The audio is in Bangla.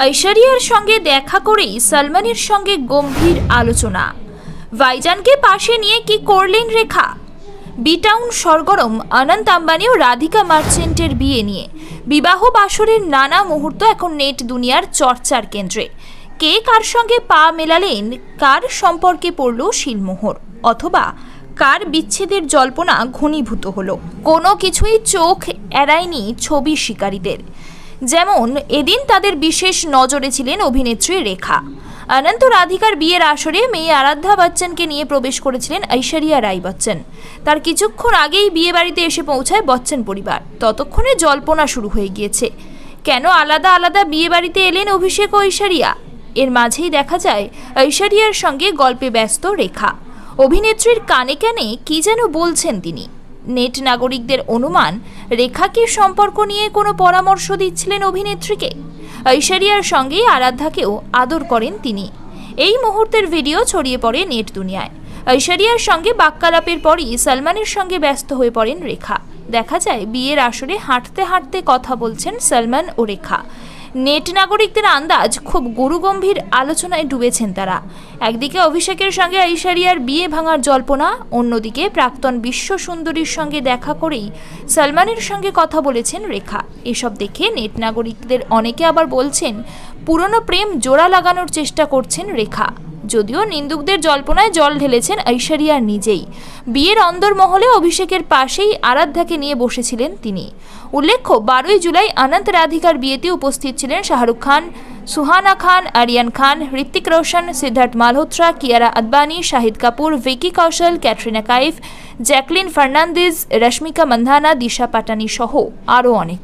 ঐশ্বরিয়ার সঙ্গে দেখা করেই সলমানের সঙ্গে গম্ভীর আলোচনা। ভাইজানকে পাশে নিয়ে কি করলেন রেখা? বিটাউন সরগরম অনন্ত আম্বানি ও রাধিকা মার্চেন্টের বিয়ে নিয়ে। বিবাহ বাসরের নানা মুহূর্ত এখন নেট দুনিয়ার চর্চার কেন্দ্রে। কে কার সঙ্গে পা মেলালেন, কার সম্পর্কে পড়ল শিলমোহর? অথবা কার বিচ্ছেদের জল্পনা ঘনীভূত হলো? কোনো কিছুই চোখ এড়ায়নি ছবি শিকারীদের। যেমন, এদিন তাদের বিশেষ নজরে ছিলেন অভিনেত্রী রেখা। অনন্ত রাধিকার বিয়ের আসরে মেয়ে আরাধ্যা বচ্চনকে নিয়ে প্রবেশ করেছিলেন ঐশ্বরিয়া রাই বচ্চন। তার কিছুক্ষণ আগেই বিয়ে বাড়িতে এসে পৌঁছায় বচ্চন পরিবার। ততক্ষণে জল্পনা শুরু হয়ে গিয়েছে। কেন আলাদা আলাদা বিয়ে বাড়িতে এলেন অভিষেক ও ঐশ্বরিয়া? এর মাঝেই দেখা যায়, ঐশ্বরিয়ার সঙ্গে গল্পে ব্যস্ত রেখা। অভিনেত্রীর কানে কানে কি যেন বলছেন তিনি। নেট নাগরিকদের অনুমান, রেখাকে সম্পর্ক নিয়ে কোনো পরামর্শ দিচ্ছিলেন অভিনেত্রীকে? ঐশ্বরিয়ার সঙ্গেই আরাধ্যাকেও আদর করেন তিনি। এই মুহূর্তের ভিডিও ছড়িয়ে পড়ে নেট দুনিয়ায়। ঐশ্বরিয়ার সঙ্গে বাক্যালাপের পরই সলমানের সঙ্গে ব্যস্ত হয়ে পড়েন রেখা। দেখা যায়, বিয়ের আসরে হাঁটতে হাঁটতে কথা বলছেন সলমান ও রেখা। নেট নাগরিকদের আন্দাজ খুব গুরুগম্ভীর আলোচনায় ডুবেছেন তারা। একদিকে অভিষেকের সঙ্গে ঐশ্বরিয়ার বিয়ে ভাঙার জল্পনা, অন্যদিকে প্রাক্তন বিশ্ব সুন্দরীর সঙ্গে দেখা করেই সলমানের সঙ্গে কথা বলেছেন রেখা। এসব দেখে নেট নাগরিকদের অনেকে আবার বলছেন, পুরনো প্রেম জোড়া লাগানোর চেষ্টা করছেন রেখা। যদিও নিন্দুকদের জল্পনায় জল ঢেলেছেন ঐশ্বরিয়া নিজেই। বিয়ের অন্দরমহলে অভিষেকের পাশেই আরাধ্যাকে নিয়ে বসেছিলেন তিনি। উল্লেখ্য, বারোই জুলাই অনন্ত রাধিকার বিয়েতে উপস্থিত ছিলেন শাহরুখ খান, সুহানা খান, আরিয়ান খান ঋত্বিক রোশন, সিদ্ধার্থ মালহোত্রা, কিয়ারা আদবানি, শাহিদ কাপুর, ভিকি কৌশল, ক্যাটরিনা কাইফ জ্যাকলিন ফার্নান্দিজ, রশ্মিকা মন্ধানা, দিশা পাটানি সহ আরও অনেকে।